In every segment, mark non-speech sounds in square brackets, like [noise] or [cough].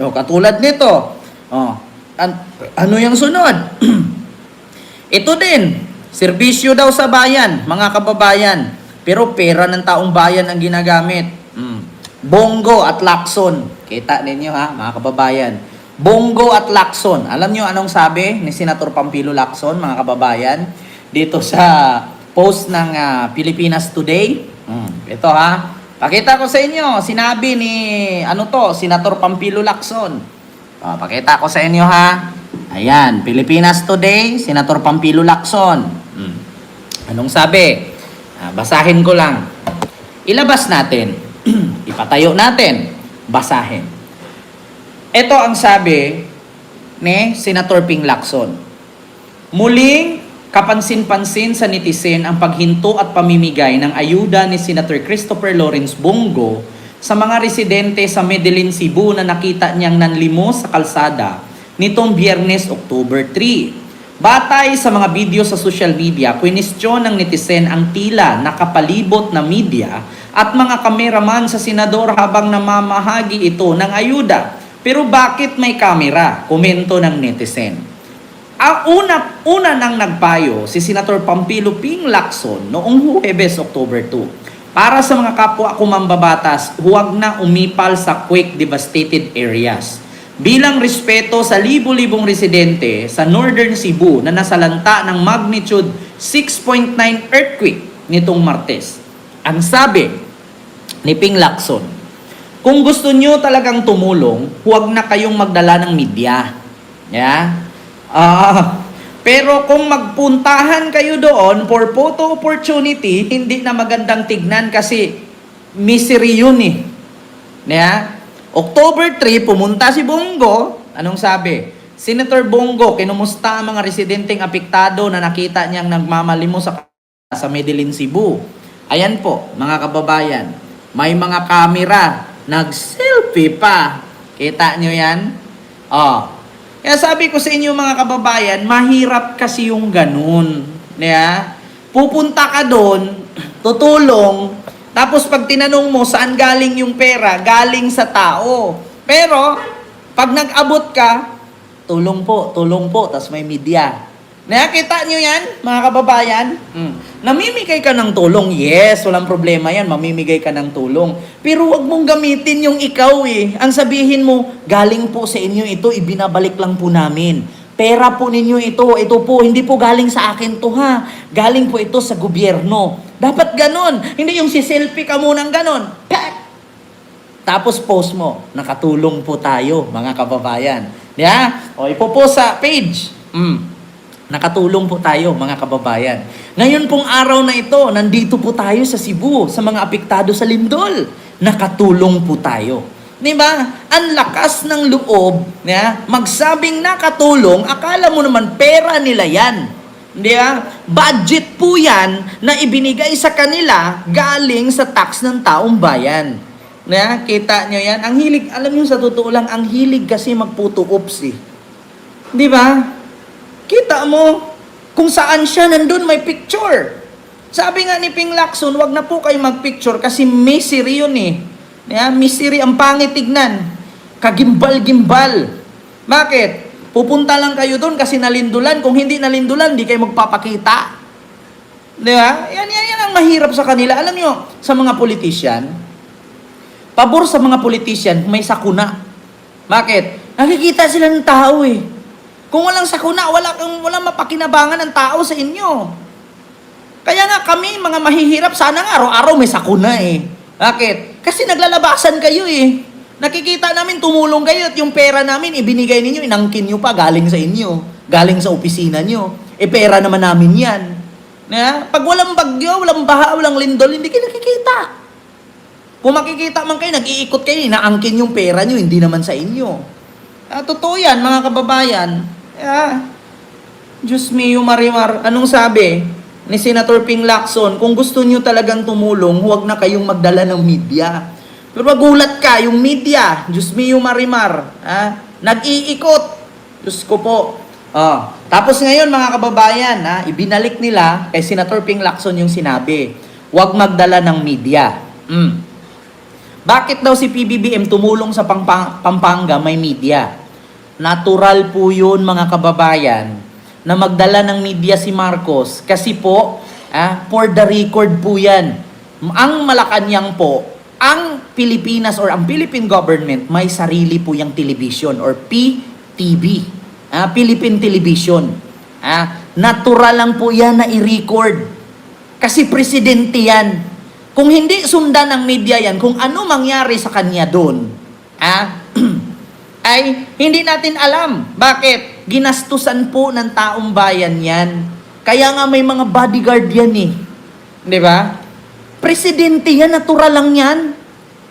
O, katulad nito. O, an- ano yung sunod? [clears throat] Ito din, serbisyo daw sa bayan, mga kababayan. Pero pera ng taong bayan ang ginagamit. Mm. Bongo at Lacson. Kita ninyo ha, mga kababayan. Bongo at Lacson. Alam nyo anong sabi ni Senator Pampilo Lacson, mga kababayan? Dito sa post ng ah, Pilipinas Today. Mm. Ito ha. Pakita ko sa inyo, sinabi ni, ano to, Senator Pampilo Lacson. Ah, pakita ko sa inyo ha. Ayan, Pilipinas Today, Senator Pampilo Lacson. Mm. Anong sabi? Ah, basahin ko lang. Ilabas natin. [clears throat] Ipatayo natin. Basahin. Ito ang sabi ni Senator Ping Lacson. Muling kapansin-pansin sa netizen ang paghinto at pamimigay ng ayuda ni Senator Christopher Lawrence Bongo sa mga residente sa Medellin, Cebu na nakita niyang nanlimos sa kalsada nitong Biyernes, October 3. Batay sa mga video sa social media, kwinestyon ng netizen ang tila nakapalibot na media at mga kameraman sa senador habang namamahagi ito ng ayuda. Pero bakit may kamera? Komento ng netizen. Ang una, una nang nagpayo si Senator Pampilo Ping Lacson noong Huwebes, October 2. Para sa mga kapwa ko mambabatas, huwag na umipal sa quake devastated areas. Bilang respeto sa libo-libong residente sa Northern Cebu na nasalanta ng magnitude 6.9 earthquake nitong Martes. Ang sabi ni Ping Lacson, kung gusto nyo talagang tumulong, huwag na kayong magdala ng media. Yeah? Ah, pero kung magpuntahan kayo doon for photo opportunity, hindi na magandang tignan kasi misery yun eh. Yeah? October 3, pumunta si Bongo. Anong sabi? Senator Bongo, kinumusta ang mga residenteng apektado na nakita niyang nagmamalimo sa sa Medellin, Cebu. Ayan po, mga kababayan. May mga kamera. Nag-selfie pa. Kita nyo yan? Oh. Kaya sabi ko sa inyo mga kababayan, mahirap kasi yung ganun. Yeah? Pupunta ka doon, tutulong, tapos pag tinanong mo saan galing yung pera, galing sa tao. Pero, pag nag-abot ka, tulong po, tulong po, tapos may media. Nakita nyo yan, mga kababayan? Mm. Namimigay ka ng tulong, yes, walang problema yan, mamimigay ka ng tulong. Pero wag mong gamitin yung ikaw eh. Ang sabihin mo, galing po sa inyo ito, ibinabalik lang po namin. Pera po ninyo ito, ito po, hindi po galing sa akin to ha. Galing po ito sa gobyerno. Dapat ganon. Hindi yung si selfie ka munang ganon. Pak! Tapos post mo, nakatulong po tayo, mga kababayan. Yeah? O ipopost sa page. Mm. Nakatulong po tayo, mga kababayan. Ngayon pong araw na ito, nandito po tayo sa Cebu, sa mga apektado sa lindol. Nakatulong po tayo. Di ba? Ang lakas ng loob, yeah? magsabing nakatulong, akala mo naman pera nila yan. Di ba? Budget po yan na ibinigay sa kanila galing sa tax ng taong bayan. Na, kita nyo yan? Ang hilig, alam nyo sa totoo lang, ang hilig kasi magputo ups eh. Di ba? Kita mo, kung saan siya nandun may picture. Sabi nga ni Ping Lacson, wag na po kayo magpicture kasi misery yun eh. Yeah, misery ang pangit tignan. Kagimbal-gimbal. Bakit? Pupunta lang kayo doon kasi nalindulan. Kung hindi nalindulan, di kayo magpapakita. Di ba? Yan, yan, yan ang mahirap sa kanila. Alam nyo, sa mga politician, pabor sa mga politician, may sakuna. Bakit? Nakikita sila ng tao eh. Kung walang sakuna, wala kang wala mapakinabangan ng tao sa inyo. Kaya nga kami, mga mahihirap, sana nga araw-araw may sakuna eh. Bakit? Kasi naglalabasan kayo eh. Nakikita namin tumulong kayo at yung pera namin ibinigay ninyo, inangkin nyo pa galing sa inyo. Galing sa opisina nyo. E pera naman namin yan. Na, pag walang bagyo, walang baha, walang lindol, hindi kayo nakikita. Kung makikita man kayo, nag-iikot kayo, inaangkin yung pera nyo, hindi naman sa inyo. Ah, totoo yan, mga kababayan. Ah, Diyos mio marimar, anong sabi ni Senator Ping Lacson? Kung gusto nyo talagang tumulong, huwag na kayong magdala ng media. Pero magulat ka, yung media, Diyos mio marimar, ah, nag-iikot. Diyos ko po. Ah, tapos ngayon mga kababayan, ah, ibinalik nila kay Senator Ping Lacson yung sinabi, huwag magdala ng media. Mm. Bakit daw si PBBM tumulong sa Pampang- Pampanga may media? Natural po yun mga kababayan na magdala ng media si Marcos kasi po, ah, for the record po yan. Ang Malacanang po, ang Pilipinas or ang Philippine government may sarili po yung television or PTV. Ah, Philippine Television. Ah, natural lang po yan na i-record. Kasi presidente yan. Kung hindi sundan ng media yan, kung ano mangyari sa kanya doon, ah, [clears throat] ay hindi natin alam. Bakit? Ginastusan po ng taong bayan yan. Kaya nga may mga bodyguard yan eh. Di ba? Presidente yan, natural lang yan.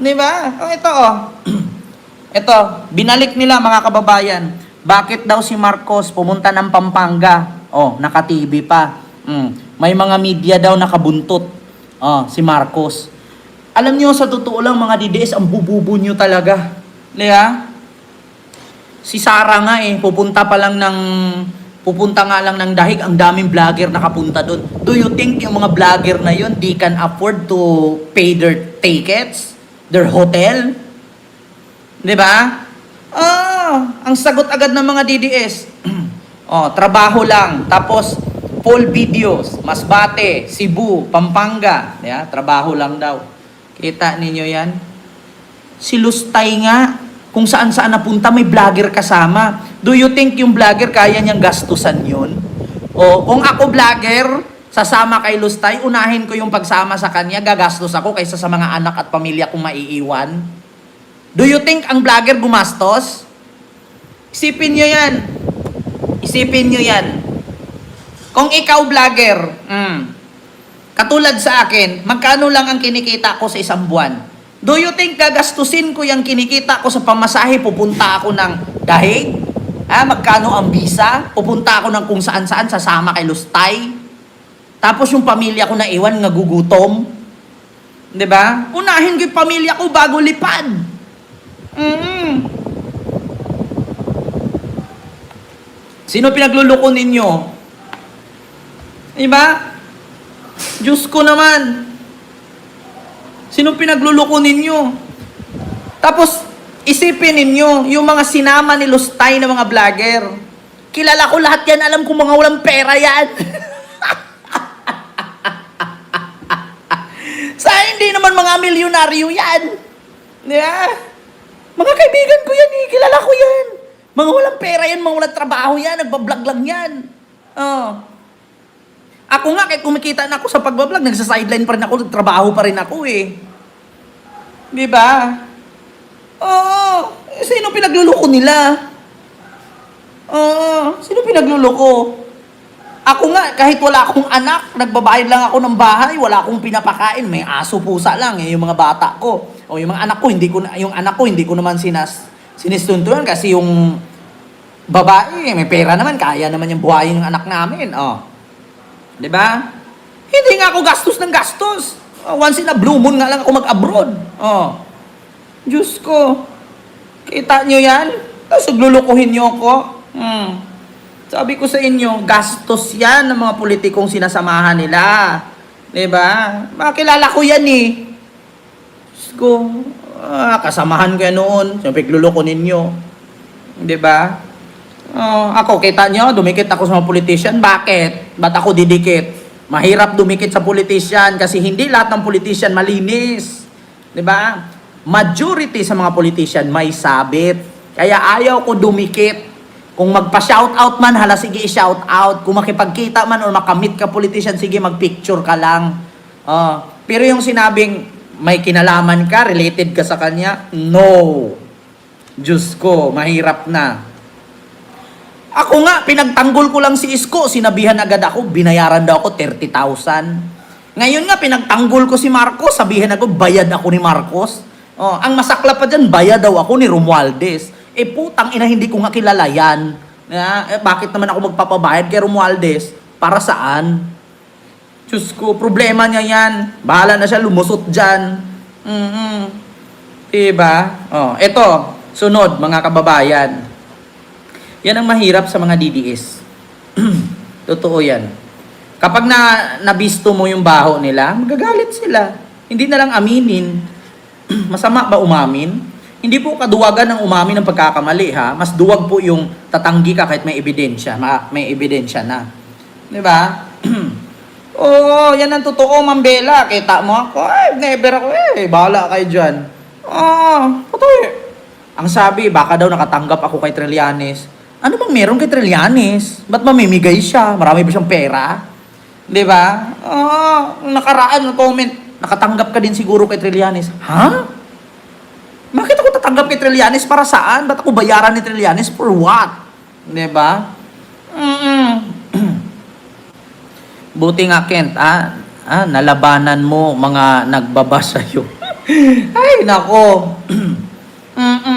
Di ba? Oh, ito oh. [clears throat] ito, binalik nila mga kababayan. Bakit daw si Marcos pumunta ng Pampanga? Oh, naka-TV pa. Mm. May mga media daw nakabuntot. Oh, si Marcos. Alam niyo sa totoo lang mga DDS, ang bububo niyo talaga. Di ba? Si Sara nga eh, pupunta pa lang ng pupunta nga lang ng dahig, ang daming vlogger nakapunta doon. Do you think yung mga vlogger na yun, they can afford to pay their tickets, their hotel? Di ba? Ah, ang sagot agad ng mga DDS. [clears throat] oh, trabaho lang. Tapos, full videos. Masbate, Cebu, Pampanga. Yeah, trabaho lang daw. Kita ninyo yan? Si Lustay nga, kung saan saan napunta, may vlogger kasama. Do you think yung vlogger kaya niyang gastusan yun? O kung ako vlogger, sasama kay Lustay, unahin ko yung pagsama sa kanya, gagastos ako kaysa sa mga anak at pamilya kong maiiwan. Do you think ang vlogger gumastos? Isipin nyo yan. Isipin nyo yan. Kung ikaw vlogger, mm, katulad sa akin, magkano lang ang kinikita ko sa isang buwan? Do you think gagastusin ko yung kinikita ko sa pamasahe, pupunta ako ng dahig? Ah, magkano ang visa? Pupunta ako ng kung saan saan, sasama kay Lustay? Tapos yung pamilya ko na iwan, nagugutom? 'Di ba? Unahin ko yung pamilya ko bago lipad. Mm. Sino pinagluloko ninyo? Diba? Diyos ko naman. Sino pinagluloko ninyo? Tapos, isipin ninyo, yung mga sinama ni Lustay na mga vlogger. Kilala ko lahat yan, alam ko mga walang pera yan. [laughs] Sa hindi naman mga milyonaryo yan. Yeah. Mga kaibigan ko yan eh, kilala ko yan. Mga walang pera yan, mga walang trabaho yan, nagbablog lang yan. Oh. Ako nga, kahit kumikita na ako sa pagbablog, nagsa-sideline pa rin ako, nagtrabaho pa rin ako eh. Di ba? Oo. Eh, sino pinagluloko nila? Oo. Sino pinagluloko? Ako nga, kahit wala akong anak, nagbabayad lang ako ng bahay, wala akong pinapakain, may aso pusa lang, eh, yung mga bata ko. O yung mga anak ko, hindi ko yung anak ko, hindi ko naman sinas, sinistuntuan kasi yung babae, may pera naman, kaya naman yung buhayin ng anak namin. Oh. 'Di ba? Hindi nga ako gastos ng gastos. Oh, once in a blue moon nga lang ako mag-abroad. Oh. Diyos ko. Kita nyo yan? Tapos lulukuhin nyo ako. Hmm. Sabi ko sa inyo, gastos yan ng mga politikong sinasamahan nila. 'Di ba? Makilala ko yan eh. Diyos ko. Ah, kasamahan ko yan noon. Siyempre, luluko ninyo. 'Di ba? Oh, ako, kita nyo, dumikit ako sa mga politician. Bakit? Ba't ako didikit? Mahirap dumikit sa politician kasi hindi lahat ng politician malinis. ba? Majority sa mga politician may sabit. Kaya ayaw ko dumikit. Kung magpa-shout out man, hala sige i-shout out. Kung makipagkita man or makamit ka politician, sige magpicture ka lang. Oh, pero yung sinabing may kinalaman ka, related ka sa kanya, no. Diyos ko, mahirap na. Ako nga, pinagtanggol ko lang si Isko, sinabihan agad ako, binayaran daw ako 30,000. Ngayon nga, pinagtanggol ko si Marcos, sabihin ako, bayad ako ni Marcos. Oh, ang masakla pa dyan, bayad daw ako ni Romualdez. Eh putang ina, hindi ko nga kilala yan. Eh, bakit naman ako magpapabayad kay Romualdez? Para saan? Diyos ko, problema niya yan. Bahala na siya, lumusot dyan. Mm-hmm. Diba? Oh, eto, sunod mga kababayan. Yan ang mahirap sa mga DDS. [clears throat] Totoo yan. Kapag na nabisto mo yung baho nila, magagalit sila. Hindi na lang aminin. [clears throat] masama ba umamin? Hindi po kaduwagan ng umamin ng pagkakamali ha. Mas duwag po yung tatanggi ka kahit may ebidensya. Ma- may ebidensya na. Di ba? [clears throat] Oo, yan ang totoo, Mambela. Kita mo ako, ay, never ako eh. Bahala kayo dyan. Ah, patay. Ang sabi, baka daw nakatanggap ako kay Trillanes. Ano bang meron kay Trillanes? Ba't mamimigay siya? Marami ba siyang pera? Di ba? Ah, nakaraan ng comment, nakatanggap ka din siguro kay Trillanes. Ha? Bakit ako tatanggap kay Trillanes para saan? Ba't ako bayaran ni Trillanes for what? Di ba? [clears throat] Buti nga Kent, ah, ah, nalabanan mo mga nagbaba sa'yo. [laughs] Ay, nako. [clears throat]